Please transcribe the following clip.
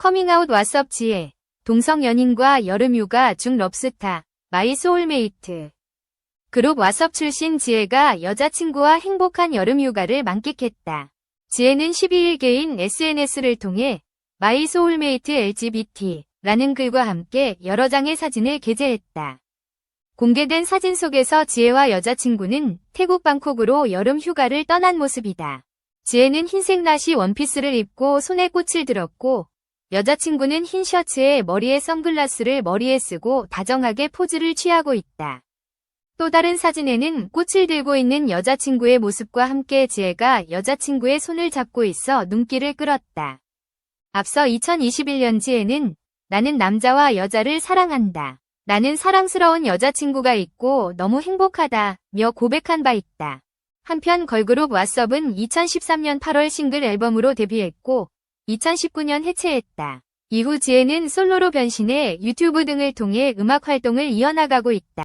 커밍아웃 왓썹 지혜, 동성 연인과 여름휴가 중 럽스타, 마이 소울메이트. 그룹 왓썹 출신 지혜가 여자친구와 행복한 여름휴가를 만끽했다. 지혜는 12일 개인 SNS를 통해 마이 소울메이트 LGBT라는 글과 함께 여러 장의 사진을 게재했다. 공개된 사진 속에서 지혜와 여자친구는 태국 방콕으로 여름 휴가를 떠난 모습이다. 지혜는 흰색 나시 원피스를 입고 손에 꽃을 들었고 여자친구는 흰 셔츠에 머리에 선글라스를 머리에 쓰고 다정하게 포즈를 취하고 있다. 또 다른 사진에는 꽃을 들고 있는 여자친구의 모습과 함께 지혜가 여자친구의 손을 잡고 있어 눈길을 끌었다. 앞서 2021년 지혜는 나는 남자와 여자를 사랑한다. 나는 사랑스러운 여자친구가 있고 너무 행복하다. 며 고백한 바 있다. 한편 걸그룹 왓썹은 2013년 8월 싱글 앨범으로 데뷔했고 2019년 해체했다. 이후 지혜는 솔로로 변신해 유튜브 등을 통해 음악 활동을 이어나가고 있다.